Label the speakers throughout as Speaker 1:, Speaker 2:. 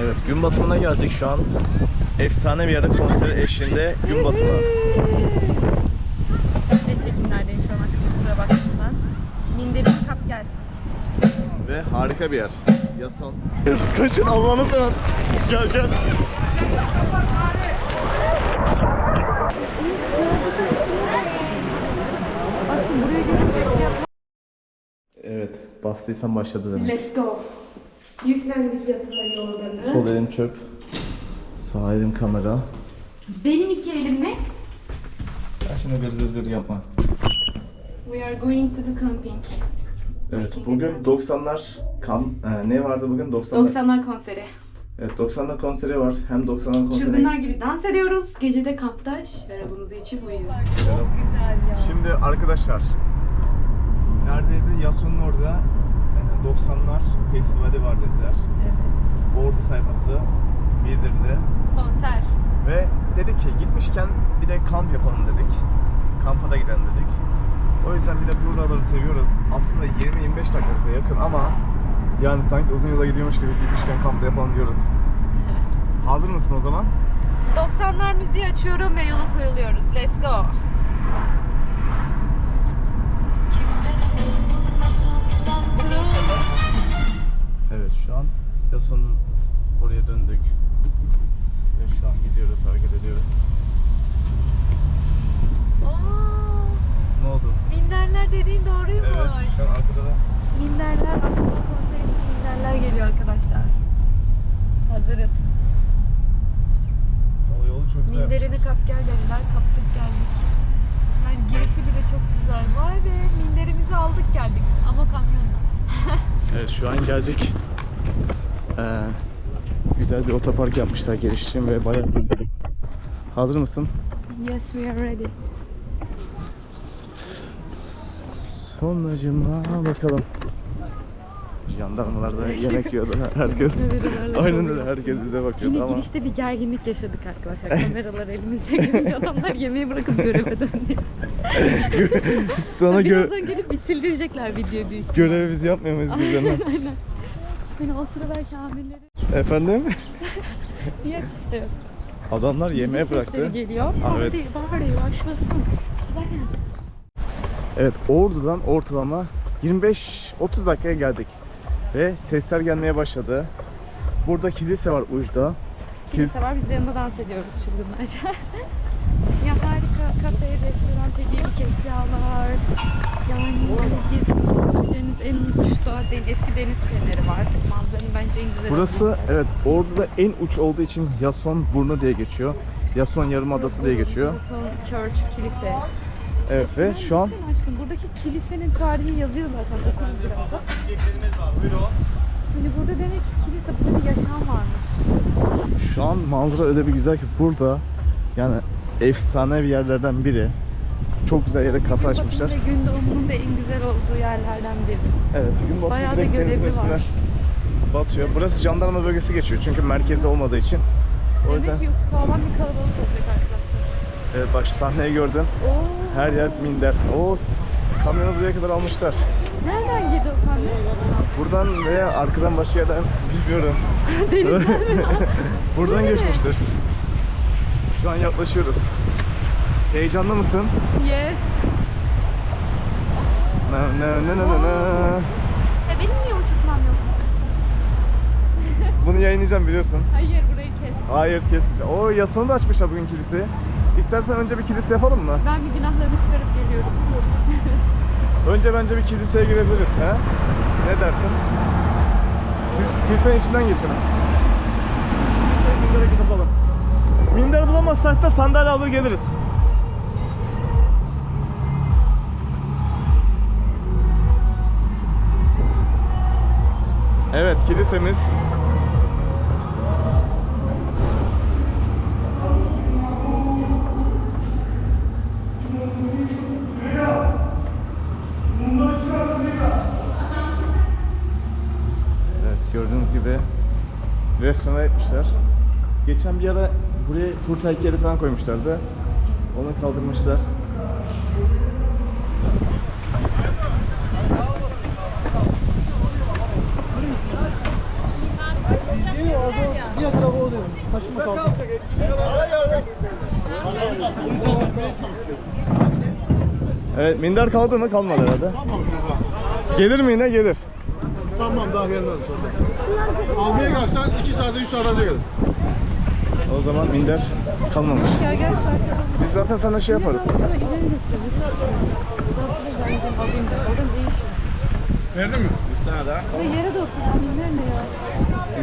Speaker 1: Evet gün batımına geldik şu an. Efsane bir yerde konser eşliğinde gün batımı.
Speaker 2: Ne çekimlerdeyim şu an aşkım kusura bakmasın. Minderim kap gel.
Speaker 1: Ve harika bir yer. Yasan. Kaçın Allah'ını sever. Gel gel. Evet, bastıysan başladı demek.
Speaker 2: Let's go. Yüklendik yatağa yorganı.
Speaker 1: Sol elim çöp, sağ elim kamera.
Speaker 2: Benim iki elim ne?
Speaker 1: Ya şimdi gır gır gır yapma.
Speaker 2: We are going to the camping.
Speaker 1: Evet, bugün 90'lar kam e, ne vardı bugün 90'lar?
Speaker 2: 90'lar konseri.
Speaker 1: Evet, 90'lar konseri var. Hem 90'lar konseri.
Speaker 2: Çılgınlar gibi dans ediyoruz. Gecede kampta şarabımızı içip uyuyoruz. Çok güzel ya.
Speaker 1: Şimdi arkadaşlar neredeydi? Yasun'un orada 90'lar festivali var dediler.
Speaker 2: Evet.
Speaker 1: Ordu sayfası bildirdi.
Speaker 2: Konser.
Speaker 1: Ve dedik ki gitmişken bir de kamp yapalım dedik. Kampa da gidelim dedik. O yüzden bir de buraları seviyoruz. Aslında 20-25 dakika bize yakın ama yani sanki uzun yola gidiyormuş gibi gitmişken kampta yapalım diyoruz. Hazır mısın o zaman?
Speaker 2: 90'lar müziği açıyorum ve yola koyuluyoruz. Let's go.
Speaker 1: An Yasun'un oraya döndük. Ve şu an gidiyoruz, hareket ediyoruz. Ne oldu?
Speaker 2: Minderler dediğin doğruymuş.
Speaker 1: Evet, şu an arkada da
Speaker 2: Minderler, akşam konser için minderler geliyor arkadaşlar. Hazırız.
Speaker 1: o yolu çok güzel.
Speaker 2: Minderini kap gel dediler, kaptık geldik. Yani girişi bile çok güzel. Vay be, minderimizi aldık geldik ama kamyonla.
Speaker 1: Evet şu an geldik. Ee, güzel bir otopark yapmışlar giriş için ve bayağı güzel. Hazır mısın?
Speaker 2: Yes, we are ready.
Speaker 1: Sonracıma bakalım. Jandarmalar da yemek yiyordu herkes. Aynen öyle herkes bize bakıyordu
Speaker 2: Yine
Speaker 1: ama.
Speaker 2: girişte bir gerginlik yaşadık arkadaşlar. Kameralar elimizde görünce adamlar yemeği bırakıp göreve döndü.
Speaker 1: Sana gö
Speaker 2: Birazdan gelip bir sildirecekler videoyu büyük.
Speaker 1: görevi biz yapmıyor muyuz bizden?
Speaker 2: Aynen. Hani o sıra belki amirleri
Speaker 1: Efendim?
Speaker 2: bir şey yok.
Speaker 1: Adamlar yemeğe bıraktı.
Speaker 2: geliyor.
Speaker 1: Evet.
Speaker 2: Hadi başlasın. Dance.
Speaker 1: Evet Ordu'dan ortalama 25-30 dakikaya geldik. Ve sesler gelmeye başladı. Burada kilise var uçta.
Speaker 2: Kilise var biz de yanında dans ediyoruz çılgınlarca. ya harika kafe, restoran, hediyelik eşyalar. Yani gezip deniz en uçta den- eski deniz feneri var. Manzaranın bence en güzel
Speaker 1: Burası evet Ordu'da en uç olduğu için Yason Burnu diye geçiyor. Yason Yarımadası diye geçiyor.
Speaker 2: Wilson Church kilise.
Speaker 1: Evet ve şu an
Speaker 2: aşkım buradaki kilisenin tarihi yazıyor zaten okuruz biraz da. Hani burada demek ki kilise burada bir yaşam varmış.
Speaker 1: şu an manzara öyle bir güzel ki burada yani efsane bir yerlerden biri. Çok güzel yere kafe açmışlar.
Speaker 2: Batımın ve gün doğumunun da en güzel olduğu yerlerden biri.
Speaker 1: Evet, gün batımı
Speaker 2: Bayağı da
Speaker 1: direkt denizin
Speaker 2: görevi
Speaker 1: üstüne
Speaker 2: var.
Speaker 1: batıyor. Burası jandarma bölgesi geçiyor çünkü merkezde olmadığı için. O yüzden
Speaker 2: Demek ki sağlam bir kalabalık olacak arkadaşlar.
Speaker 1: evet bak şu sahneyi gördün.
Speaker 2: Oo,
Speaker 1: Her yer minder. O kamyonu buraya kadar almışlar.
Speaker 2: nereden girdi o kamyon?
Speaker 1: Buradan veya arkadan başka yerden bilmiyorum.
Speaker 2: Denizden mi?
Speaker 1: Buradan geçmiştir. Şu an yaklaşıyoruz. Heyecanlı mısın?
Speaker 2: Yes.
Speaker 1: Ne ne ne ne ne ne.
Speaker 2: E benim niye uçurtmam yok?
Speaker 1: Bunu yayınlayacağım biliyorsun.
Speaker 2: Hayır burayı kes.
Speaker 1: Hayır kesmiş. O yasonu da açmışlar bugün kiliseyi. İstersen önce bir kilise yapalım mı?
Speaker 2: Ben bir günahlarımı çıkarıp geliyorum.
Speaker 1: Önce bence bir kiliseye girebiliriz. He? Ne dersin? Kil- Kilisenin içinden geçelim. Mindere gidip alalım. Minder bulamazsak da sandalye alır geliriz. Kilisemiz. Evet gördüğünüz gibi restoran etmişler. Geçen bir ara buraya kurt heykeli falan koymuşlardı. Onu kaldırmışlar. Evet minder kaldı mı? Kalmadı herhalde.
Speaker 3: Tamam baba.
Speaker 1: Gelir mi yine? Gelir.
Speaker 3: Tamam daha gelmez sonra. Almaya kalksan 2 saate 3 saate gelir.
Speaker 1: O zaman minder kalmamış.
Speaker 2: Ya gel şu arkadan.
Speaker 1: Biz zaten sana şey yaparız.
Speaker 2: Şunu ileri da. Oradan değişir.
Speaker 3: Verdin mi?
Speaker 2: Ve yere de oturalım. Minler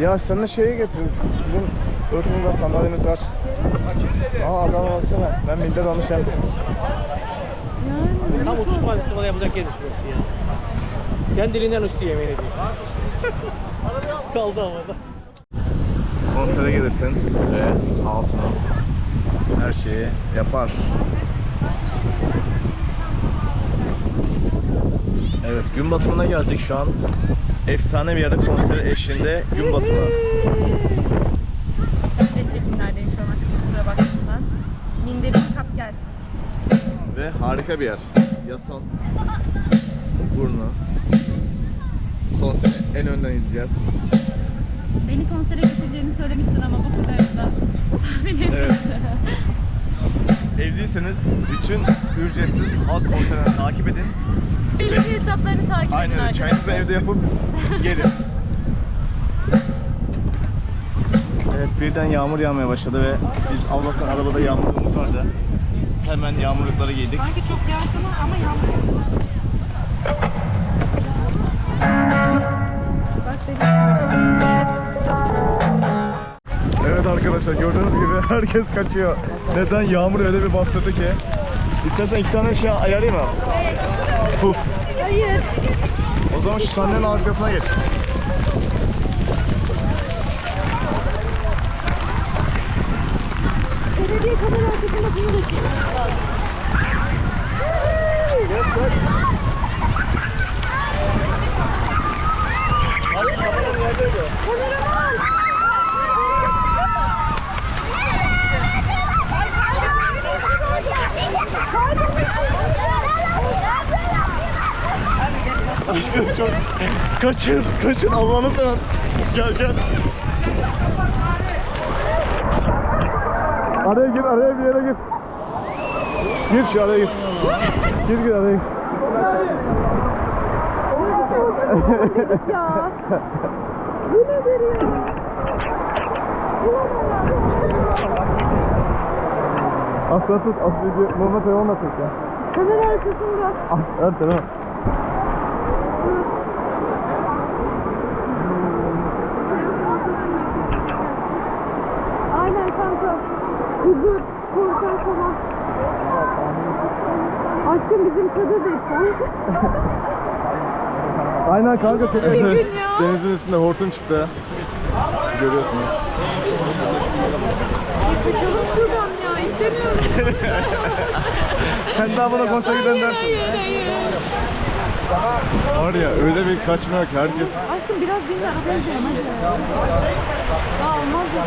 Speaker 2: ne ya?
Speaker 1: Ya sana şeyi getiririz. Bizim örtümüz var, sandalyemiz var. Aa adama baksana. Ben minder almışım.
Speaker 2: Yani.
Speaker 4: Tam uçuş mahallesi oraya yapacak yermiş burası ya. Kendiliğinden uçtu yemin ediyorum. Kaldı havada.
Speaker 1: Konsere gelirsin ve Hatun'u her şeyi yapar. Evet gün batımına geldik şu an. Efsane bir yerde konser eşliğinde gün batımı.
Speaker 2: Ne çekimlerdeyim şu an aşkım kusura bakma. Minderimi kap gel.
Speaker 1: Ve harika bir yer. Yason, Burnu. Konseri en önden izleyeceğiz.
Speaker 2: Beni konsere getireceğini söylemiştin ama bu kadar da tahmin etmedim.
Speaker 1: Evet. Evliyseniz bütün ücretsiz halk konserlerini takip edin.
Speaker 2: Bilgi hesaplarını takip edin
Speaker 1: Aynen öyle.
Speaker 2: arkadaşlar.
Speaker 1: Çayınızı evde yapıp gelin. Evet birden yağmur yağmaya başladı ve biz Allah'tan arabada yağmurluğumuz vardı. Hemen yağmurlukları giydik.
Speaker 2: Sanki çok yağsın ama yağmur. Bak
Speaker 1: Evet arkadaşlar gördüğünüz gibi herkes kaçıyor. Neden? Yağmur öyle bir bastırdı ki. İstersen iki tane şey ayarlayayım mı? Puf.
Speaker 2: Hayır.
Speaker 1: O zaman şu sahnenin arkasına geç.
Speaker 2: Belediye kamera arkasında bunu da çekmemiz lazım.
Speaker 1: Aşkım çok... Kaçın, kaçın Allah'ını seven. Gel gel. Araya gir, araya bir yere gir. Gir şu araya gir. Gir gir araya gir.
Speaker 2: ya. Bu nedir ya?
Speaker 1: Aslan tut, aslan tut. Normal telefonla tut ya.
Speaker 2: Kamera arkasında.
Speaker 1: Aslan tamam.
Speaker 2: Aynen kanka. Huzur, konser falan. Aşkım bizim çadır da.
Speaker 1: Aynen kanka çok
Speaker 2: ya.
Speaker 1: Denizin üstünde hortum çıktı. Görüyorsunuz.
Speaker 2: Kaçalım şuradan ya istemiyorum.
Speaker 1: Sen daha bana konsere giden dersin.
Speaker 2: Hayır hayır.
Speaker 1: Var ya öyle bir kaçmıyor ki herkes.
Speaker 2: Aşkım biraz dinle arabaya gidelim hadi. Daha olmaz ya.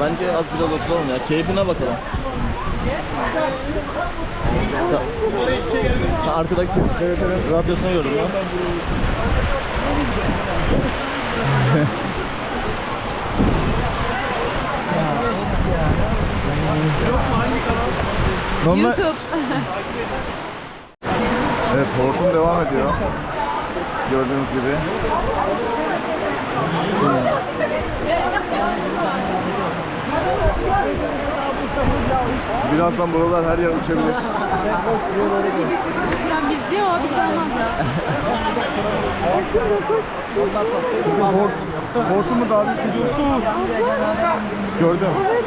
Speaker 1: Bence az biraz oturalım ya. Keyfine bakalım. Sen arkadaki TRT'nin radyosuna yorum ya. Normal,
Speaker 2: YouTube.
Speaker 1: Evet hortum devam ediyor. Gördüğünüz gibi. Birazdan buralar her yer uçabilir.
Speaker 2: Biz diyor bir şey olmaz ya.
Speaker 1: Hort, hortumu daha bir kuzusu. Gördüm.
Speaker 2: Evet.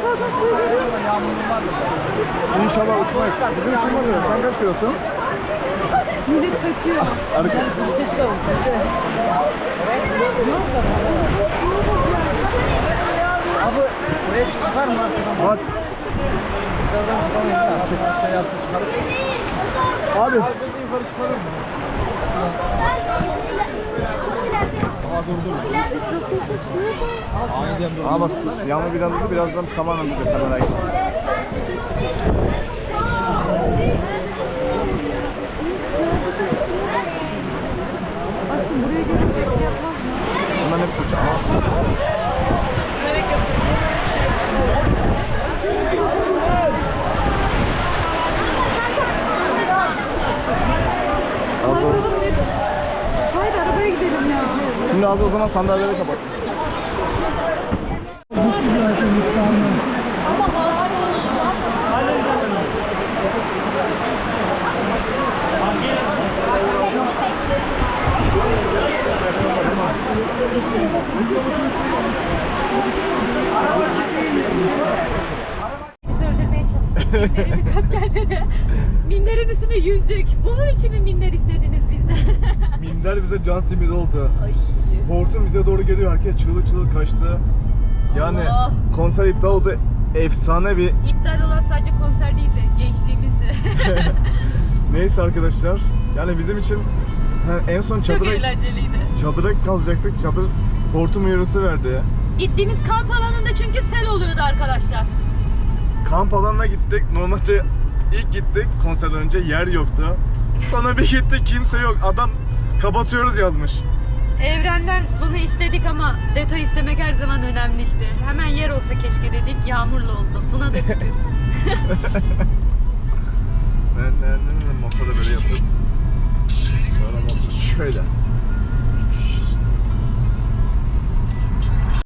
Speaker 1: İnşallah uçmayız. Bugün uçulmaz öyle. Sen kaç kilosun?
Speaker 2: Millet kaçıyor.
Speaker 1: Harika.
Speaker 4: Abi buraya çıkar mı?
Speaker 1: Bak. Abi. Aa bak yağmur biraz durdu. Birazdan tamamen bir sen merak etme.
Speaker 2: Aşkım buraya gelince şey yapmaz mı?
Speaker 1: Şimdi abi o zaman sandalyeleri kapat.
Speaker 2: Bizi öldürmeye çalıştı. Minderimi kap gel dedi. Minderin üstüne yüzdük. Bunun için mi minder istediniz?
Speaker 1: Minder bize can simidi oldu.
Speaker 2: Ay.
Speaker 1: Hortum bize doğru geliyor. Herkes çığlık çığlık kaçtı. Yani
Speaker 2: Allah.
Speaker 1: konser iptal oldu. Efsane bir
Speaker 2: İptal olan sadece konser değildi. Gençliğimizdi.
Speaker 1: neyse arkadaşlar. Yani bizim için en son
Speaker 2: Çok
Speaker 1: çadıra
Speaker 2: eğlenceliydi.
Speaker 1: çadıra kalacaktık. Çadır hortum uyarısı verdi.
Speaker 2: Gittiğimiz kamp alanında çünkü sel oluyordu arkadaşlar.
Speaker 1: Kamp alanına gittik. Normalde ilk gittik konserden önce yer yoktu. Sonra bir gittik kimse yok. Adam kapatıyoruz yazmış.
Speaker 2: Evrenden bunu istedik ama detay istemek her zaman önemli işte. Hemen yer olsa keşke dedik. Yağmurlu oldu. Buna da şükür.
Speaker 1: Ben, ben, ben, ben motoru böyle yapıp sonra motoru şöyle